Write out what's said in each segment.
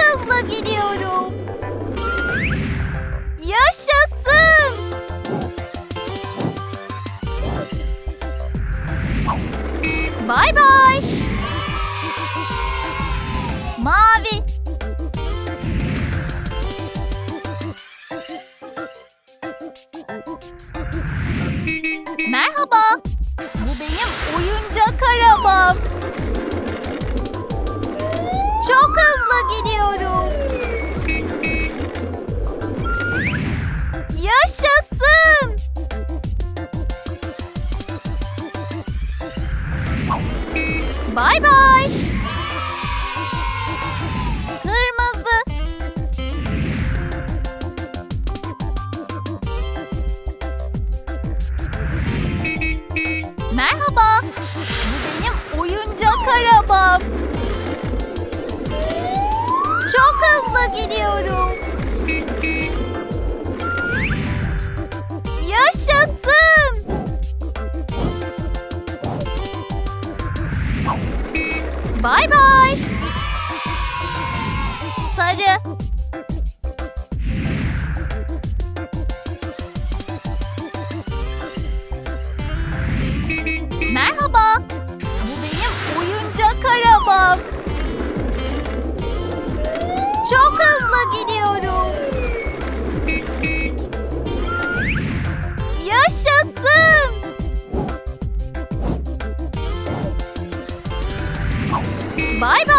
hızla gidiyorum. Yaşasın! Bay bay! Mavi! Merhaba! Bu benim oyuncak arabam. Çok hızlı gidiyorum. Yaşasın. Bay bay. Gidiyorum. Yaşasın. Bay bay. Sarı. Hızlı gidiyorum. Yaşasın. Bay bay.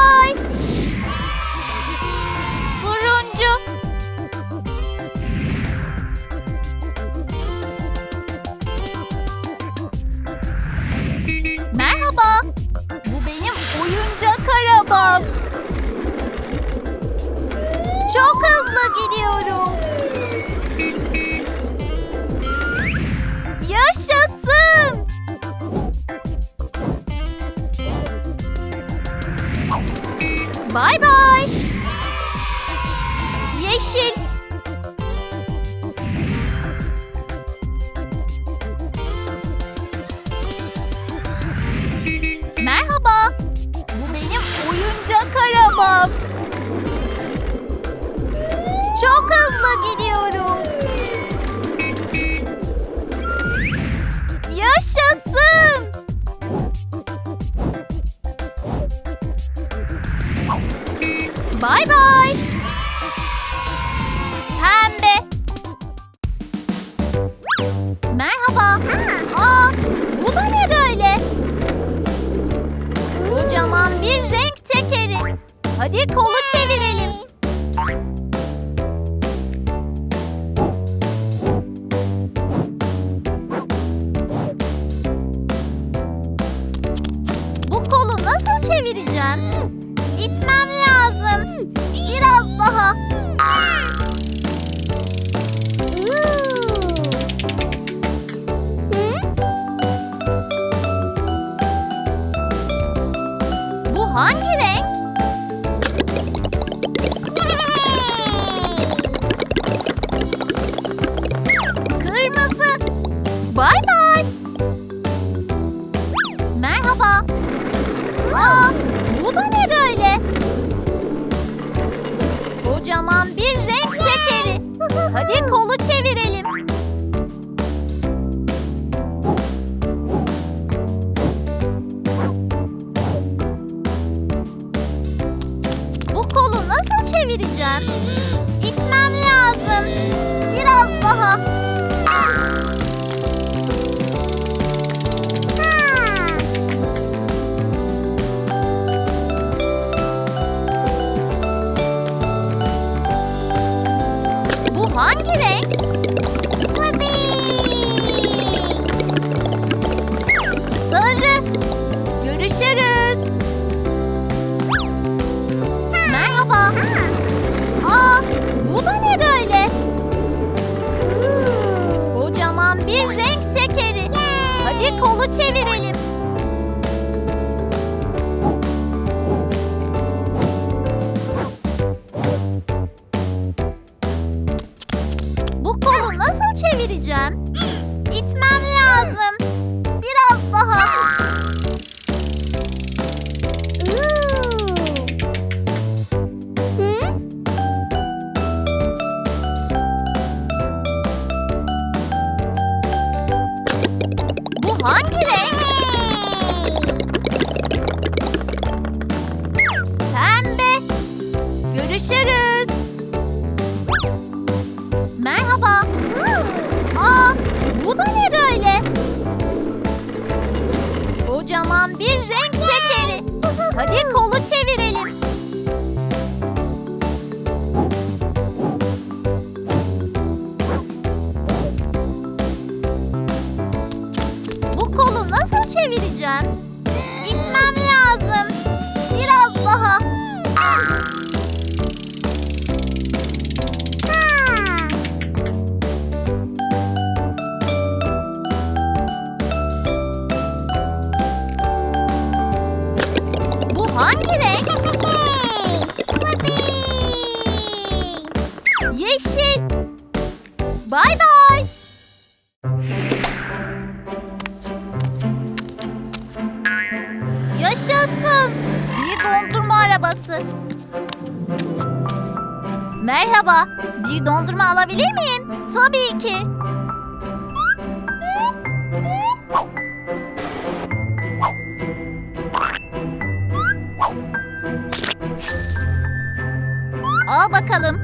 Bay bay. Yeşil. Merhaba. Bu benim oyuncak arabam. Çok hızlı gidiyorum. Hadi kolu Merhaba. Aa, bu da ne böyle? Kocaman bir renk tekeri. Hadi kolu çevirelim. Bu kolu nasıl çevireceğim? İtmem lazım. Biraz daha. Hangi renk? Hangi renk? Çevireceğim? Arabası. Merhaba. Bir dondurma alabilir miyim? Tabii ki. Al bakalım.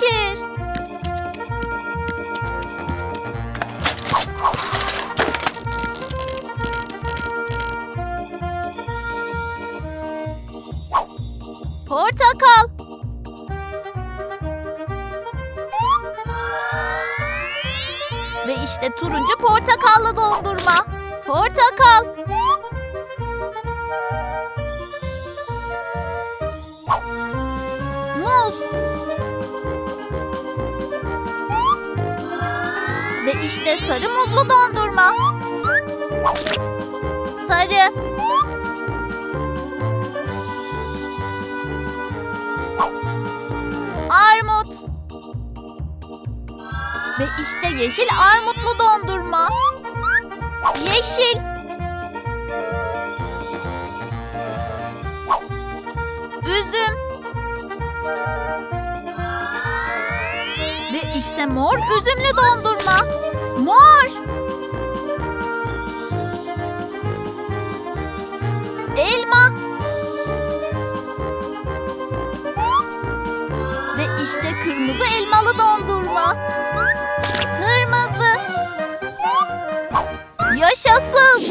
Fikir. Portakal. Ve işte turuncu portakallı dondurma. Portakal. Muz. İşte sarı muzlu dondurma. Sarı. Armut. Ve işte yeşil armutlu dondurma. Yeşil. Üzüm. İşte mor üzümlü dondurma. Mor. Elma. Ve işte kırmızı elmalı dondurma. Kırmızı. Yaşasın.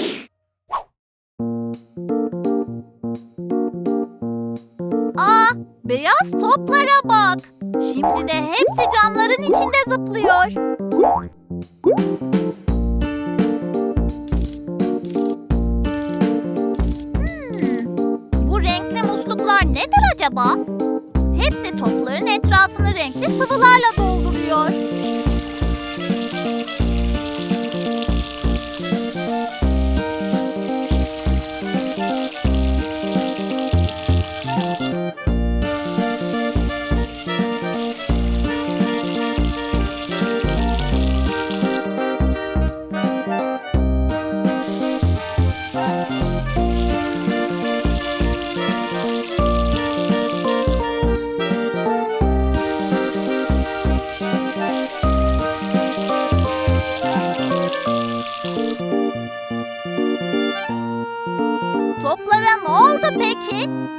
Aa, beyaz toplara bak. Şimdi de hepsi camların içinde zıplıyor. Hmm, bu renkli musluklar nedir acaba? Hepsi topların etrafını renkli sıvılarla dolduruyor. え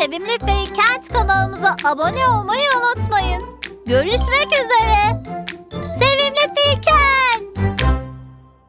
Sevimli Faykent kanalımıza abone olmayı unutmayın. Görüşmek üzere. Sevimli Faykent.